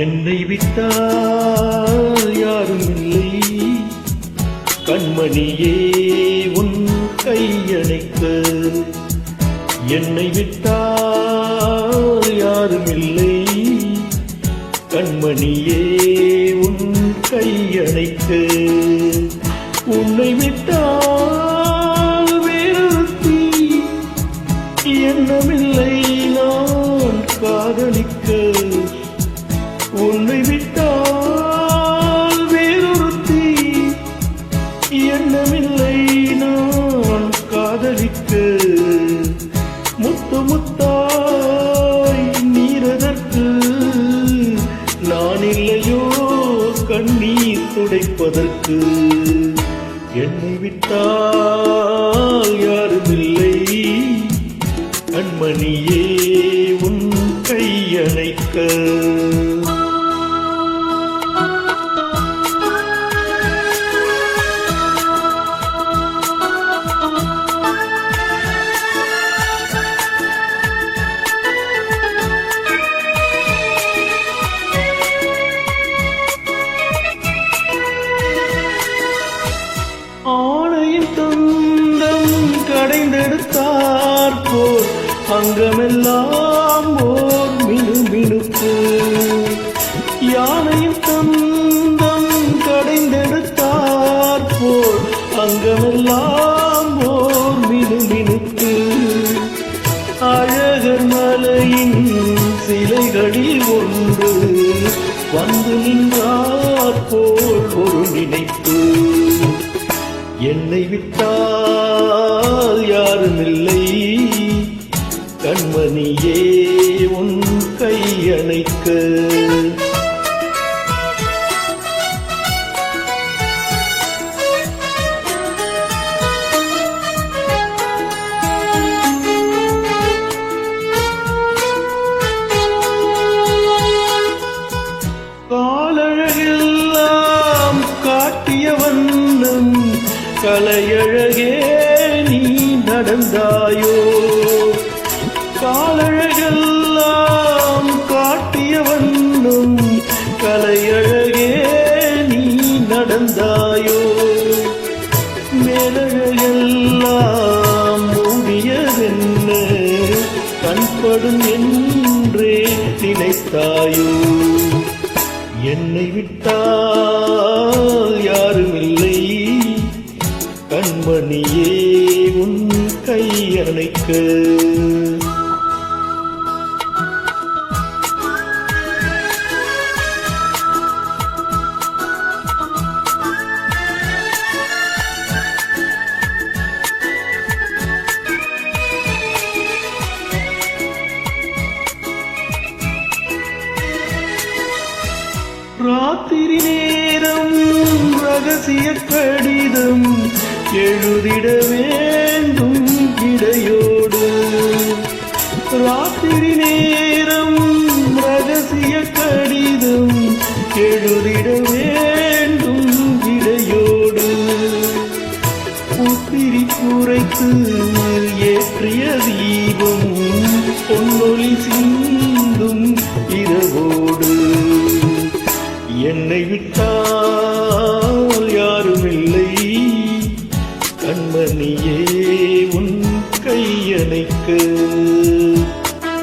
என்னை விட்டால் யாரும் இல்லை. கண்மணியே உன் கையணைக்க என்னை விட்டால் யாரும் இல்லை. கண்மணியே உன் கையணைக்க உன்னை விட்டால் வேறு எண்ணமில்லை இசைப்பதற்கு என்னை விட்டால் யாருமில்லை. கண்மணியே அங்கமெல்லாம் ஓர் மினுமினுப்பு யானையும் தந்தம் கடைந்தெடுத்தார் போல் அங்கமெல்லாம் ஓர் மினுமினுப்பு அழகர் மலையின் சிலைகளில் ஒன்று வந்து நின்றார் போல் ஒரு நினைப்பு. என்னை விட்டால் யாரும் இல்லை கண்மணியே உன் கையணைக்க காலழகெல்லாம் காட்டிய வண்ணம் கலையழகே நீ நடந்தாயோ? காலழகெல்லாம் காட்டிய வண்ணம் கலையழகே நீ நடந்தாயோ? மேலழகெல்லாம் மூடியதென்ன கண்படும் என்றே நினைத்தாயோ? என்னை விட்டால் யாருமில்லை. கண்மணியே உன் கையணைக்கு ராத்திரி நேரம் ரகசிய கடிதம் எழுதிட வேண்டும் இடையோடு. ராத்திரி நேரம் ரகசிய கடிதம் எழுதிட வேண்டும் இடையோடு. புத்திரி குறைத்து ஏற்றிய தீபம் பொன்னொழி சிங்க